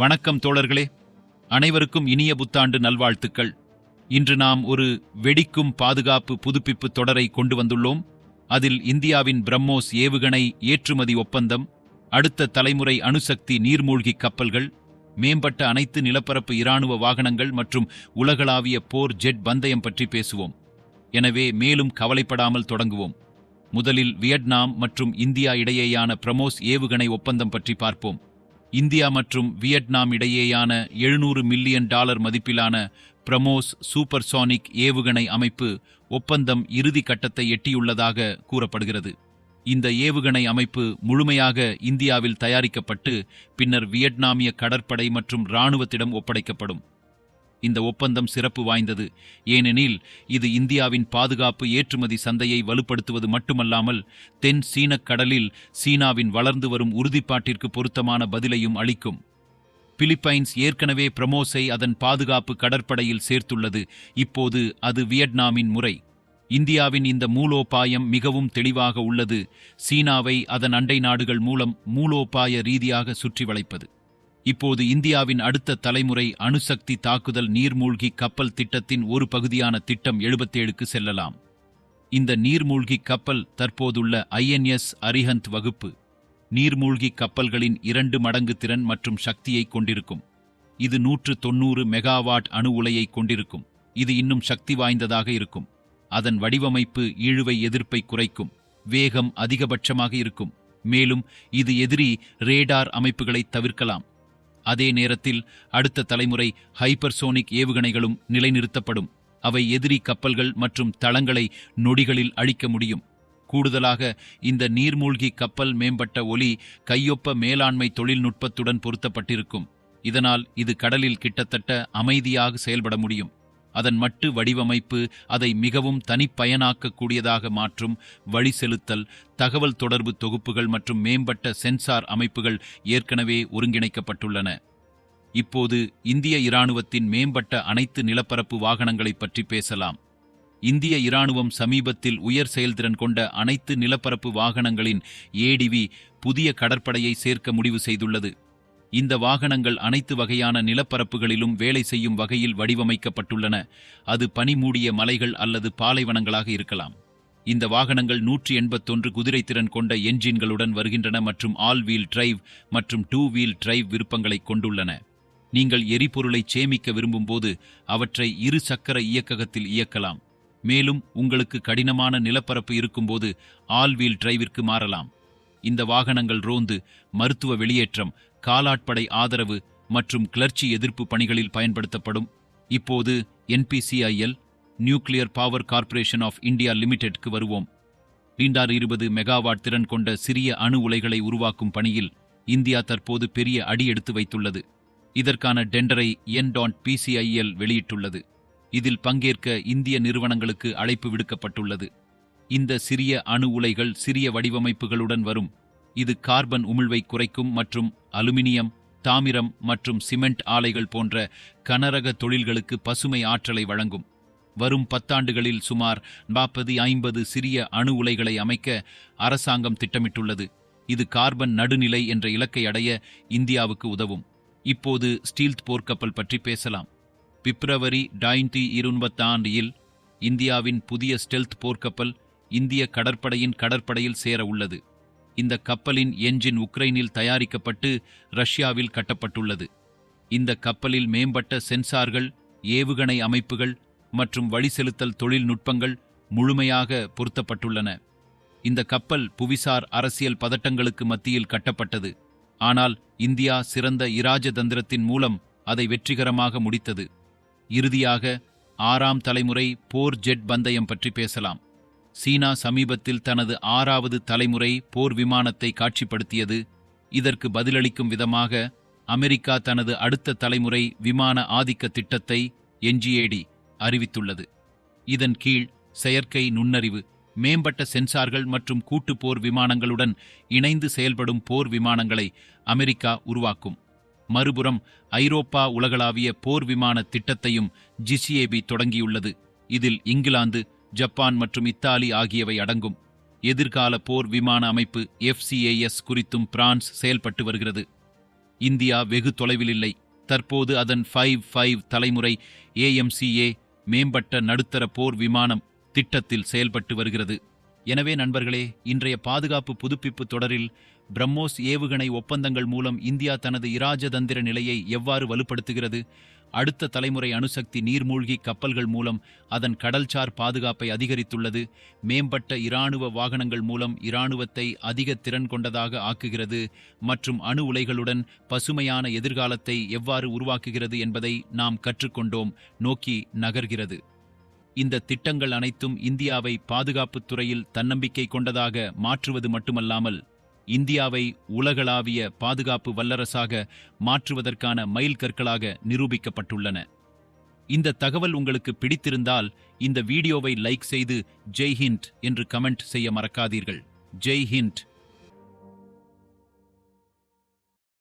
வணக்கம் தோழர்களே. அனைவருக்கும் இனிய புத்தாண்டு நல்வாழ்த்துக்கள். இன்று நாம் ஒரு வெடிக்கும் பாதுகாப்பு புதுப்பிப்பு தொடரை கொண்டு வந்துள்ளோம். அதில் இந்தியாவின் பிரம்மோஸ் ஏவுகணை ஏற்றுமதி ஒப்பந்தம் அடுத்த தலைமுறை அணுசக்தி நீர்மூழ்கி கப்பல்கள் மேம்பட்ட அனைத்து நிலப்பரப்பு இராணுவ வாகனங்கள் மற்றும் உலகளாவிய போர் ஜெட் பந்தயம் பற்றி பேசுவோம். எனவே மேலும் கவலைப்படாமல் தொடங்குவோம். முதலில் வியட்நாம் மற்றும் இந்தியா இடையேயான பிரமோஸ் ஏவுகணை ஒப்பந்தம் பற்றி பார்ப்போம். இந்தியா மற்றும் வியட்நாம் இடையேயான எழுநூறு மில்லியன் டாலர் மதிப்பிலான பிரமோஸ் சூப்பர்சானிக் ஏவுகணை அமைப்பு ஒப்பந்தம் இறுதி கட்டத்தை எட்டியுள்ளதாக கூறப்படுகிறது. இந்த ஏவுகணை அமைப்பு முழுமையாக இந்தியாவில் தயாரிக்கப்பட்டு பின்னர் வியட்நாமிய கடற்படை மற்றும் இராணுவத்திடம் ஒப்படைக்கப்படும். இந்த ஒப்பந்தம் சிறப்பு வாய்ந்தது. ஏனெனில் இது இந்தியாவின் பாதுகாப்பு ஏற்றுமதி சந்தையை வலுப்படுத்துவது மட்டுமல்லாமல் தென் சீனக் கடலில் சீனாவின் வளர்ந்து வரும் உறுதிப்பாட்டிற்கு பொருத்தமான பதிலையும் அளிக்கும். பிலிப்பைன்ஸ் ஏற்கனவே பிரமோஸை அதன் பாதுகாப்பு கடற்படையில் சேர்த்துள்ளது. இப்போது அது வியட்நாமின் முறை. இந்தியாவின் இந்த மூலோபாயம் மிகவும் தெளிவாக உள்ளது. சீனாவை அதன் அண்டை நாடுகள் மூலம் மூலோபாய ரீதியாக சுற்றி வளைப்பது இப்போது இந்தியாவின் அடுத்த தலைமுறை அணுசக்தி தாக்குதல் நீர்மூழ்கி கப்பல் திட்டத்தின் ஒரு பகுதியான திட்டம் எழுபத்தேழுக்கு செல்லலாம். இந்த நீர்மூழ்கி கப்பல் தற்போதுள்ள ஐஎன்எஸ் அரிஹந்த் வகுப்பு. நீர்மூழ்கி கப்பல்களின் இரண்டு மடங்கு திறன் மற்றும் சக்தியை கொண்டிருக்கும். இது நூற்று தொன்னூறு மெகாவாட் அணு உலையை கொண்டிருக்கும். இது இன்னும் சக்தி வாய்ந்ததாக இருக்கும். அதன் வடிவமைப்பு இழுவை எதிர்ப்பை குறைக்கும். வேகம் அதிகபட்சமாக இருக்கும். மேலும் இது எதிரி ரேடார் அமைப்புகளை தவிர்க்கலாம். அதே நேரத்தில் அடுத்த தலைமுறை ஹைப்பர்சோனிக் ஏவுகணைகளும் நிலைநிறுத்தப்படும். அவை எதிரி கப்பல்கள் மற்றும் தளங்களை நொடிகளில் அழிக்க முடியும். கூடுதலாக இந்த நீர்மூழ்கி கப்பல் மேம்பட்ட ஒலி கையொப்ப மேலாண்மை தொழில்நுட்பத்துடன் பொருத்தப்பட்டிருக்கும். இதனால் இது கடலில் கிட்டத்தட்ட அமைதியாக செயல்பட முடியும். அதன் மட்டு வடிவமைப்பு அதை மிகவும் தனிப்பயனாக்கக்கூடியதாக மாற்றும் வழி செலுத்தல் தகவல் தொடர்பு தொகுப்புகள் மற்றும் மேம்பட்ட சென்சார் அமைப்புகள் ஏற்கனவே ஒருங்கிணைக்கப்பட்டுள்ளன. இப்போது இந்திய இராணுவத்தின் மேம்பட்ட அனைத்து நிலப்பரப்பு வாகனங்களைப் பற்றி பேசலாம். இந்திய இராணுவம் சமீபத்தில் உயர் செயல்திறன் கொண்ட அனைத்து நிலப்பரப்பு வாகனங்களின் ஏடிவி புதிய கடற்படையை சேர்க்க முடிவு செய்துள்ளது. இந்த வாகனங்கள் அனைத்து வகையான நிலப்பரப்புகளிலும் வேலை செய்யும் வகையில் வடிவமைக்கப்பட்டுள்ளன. அது பனிமூடிய மலைகள் அல்லது பாலைவனங்களாக இருக்கலாம். இந்த வாகனங்கள் நூற்றி எண்பத்தொன்று குதிரைத்திறன் கொண்ட என்ஜின்களுடன் வருகின்றன மற்றும் ஆல் வீல் டிரைவ் மற்றும் டூ வீல் டிரைவ் விருப்பங்களைக் கொண்டுள்ளன. நீங்கள் எரிபொருளை சேமிக்க விரும்பும்போது அவற்றை இரு சக்கர இயக்ககத்தில் இயக்கலாம். மேலும் உங்களுக்கு கடினமான நிலப்பரப்பு இருக்கும்போது ஆல் வீல் டிரைவிற்கு மாறலாம். இந்த வாகனங்கள் ரோந்து மருத்துவ வெளியேற்றம் காலாட்படை ஆதரவு மற்றும் கிளர்ச்சி எதிர்ப்பு பணிகளில் பயன்படுத்தப்படும். இப்போது NPCIL nuclear power corporation of India லிமிடெட்க்கு வருவோம். லீண்டார் இருபது மெகாவாட் திறன் கொண்ட சிறிய அணு உலைகளை உருவாக்கும் பணியில் இந்தியா தற்போது பெரிய அடி எடுத்து வைத்துள்ளது. இதற்கான டெண்டரை என் டாட் பிசிஐஎல் வெளியிட்டுள்ளது. இதில் பங்கேற்க இந்திய நிறுவனங்களுக்கு அழைப்பு விடுக்கப்பட்டுள்ளது. இந்த சிறிய அணு உலைகள் சிறிய வடிவமைப்புகளுடன் வரும். இது கார்பன் உமிழ்வை குறைக்கும் மற்றும் அலுமினியம் தாமிரம் மற்றும் சிமெண்ட் ஆலைகள் போன்ற கனரக தொழில்களுக்கு பசுமை ஆற்றலை வழங்கும். வரும் பத்தாண்டுகளில் சுமார் நாற்பது ஐம்பது சிறிய அணு உலைகளை அமைக்க அரசாங்கம் திட்டமிட்டுள்ளது. இது கார்பன் நடுநிலை என்ற இலக்கை அடைய இந்தியாவுக்கு உதவும். இப்போது ஸ்டீல்த் போர்க்கப்பல் பற்றி பேசலாம். பிப்ரவரி டாயின்டி இருபத்தாண்டில் இந்தியாவின் புதிய ஸ்டெல்த் போர்க்கப்பல் இந்திய கடற்படையின் கடற்படையில் சேர உள்ளது. இந்த கப்பலின் என்ஜின் உக்ரைனில் தயாரிக்கப்பட்டு ரஷ்யாவில் கட்டப்பட்டுள்ளது. இந்த கப்பலில் மேம்பட்ட சென்சார்கள் ஏவுகணை அமைப்புகள் மற்றும் வழிசெலுத்தல் தொழில்நுட்பங்கள் முழுமையாக பொருத்தப்பட்டுள்ளன. இந்த கப்பல் புவிசார் அரசியல் பதட்டங்களுக்கு மத்தியில் கட்டப்பட்டது. ஆனால் இந்தியா சிறந்த இராஜதந்திரத்தின் மூலம் அதை வெற்றிகரமாக முடித்தது. இறுதியாக ஆறாம் தலைமுறை போர் ஜெட் பந்தயம் பற்றி பேசலாம். சீனா சமீபத்தில் தனது ஆறாவது தலைமுறை போர் விமானத்தை காட்சிப்படுத்தியது. இதற்கு பதிலளிக்கும் விதமாக அமெரிக்கா தனது அடுத்த தலைமுறை விமான ஆதிக்க திட்டத்தை என்ஜிஏடி அறிவித்துள்ளது. இதன் கீழ் செயற்கை நுண்ணறிவு மேம்பட்ட சென்சார்கள் மற்றும் கூட்டு போர் விமானங்களுடன் இணைந்து செயல்படும் போர் விமானங்களை அமெரிக்கா உருவாக்கும். மறுபுறம் ஐரோப்பா உலகளாவிய போர் விமான திட்டத்தையும் ஜிசிஏபி தொடங்கியுள்ளது. இதில் இங்கிலாந்து ஜப்பான் மற்றும் இத்தாலி ஆகியவை அடங்கும். எதிர்கால போர் விமான அமைப்பு எஃப்சிஏஎஸ் குறித்தும் பிரான்ஸ் செயல்பட்டு வருகிறது. இந்தியா வெகு தொலைவில் இல்லை. தற்போது அதன் ஃபைவ் ஃபைவ் தலைமுறை ஏஎம்சிஏ மேம்பட்ட நடுத்தர போர் விமானம் திட்டத்தில் செயல்பட்டு வருகிறது. எனவே நண்பர்களே இன்றைய பாதுகாப்பு புதுப்பிப்பு தொடரில் பிரம்மோஸ் ஏவுகணை ஒப்பந்தங்கள் மூலம் இந்தியா தனது இராஜதந்திர நிலையை எவ்வாறு வலுப்படுத்துகிறது? அடுத்த தலைமுறை அணுசக்தி நீர்மூழ்கி கப்பல்கள் மூலம் அதன் கடல்சார் பாதுகாப்பை அதிகரித்துள்ளது. மேம்பட்ட இராணுவ வாகனங்கள் மூலம் இராணுவத்தை அதிக திறன் கொண்டதாக ஆக்குகிறது மற்றும் அணு உலைகளுடன் பசுமையான எதிர்காலத்தை எவ்வாறு உருவாக்குகிறது என்பதை நாம் கற்றுக்கொண்டோம். நோக்கி நகர்கிறது. இந்த திட்டங்கள் அனைத்தும் இந்தியாவை பாதுகாப்புத் துறையில் தன்னம்பிக்கை கொண்டதாக மாற்றுவது மட்டுமல்லாமல் இந்தியாவை உலகளாவிய பாதுகாப்பு வல்லரசாக மாற்றுவதற்கான மைல்கற்களாக நிரூபிக்கப்பட்டுள்ளன. இந்த தகவல் உங்களுக்கு பிடித்திருந்தால் இந்த வீடியோவை லைக் செய்து ஜெய் ஹிண்ட் என்று கமெண்ட் செய்ய மறக்காதீர்கள். ஜெய் ஹிண்ட்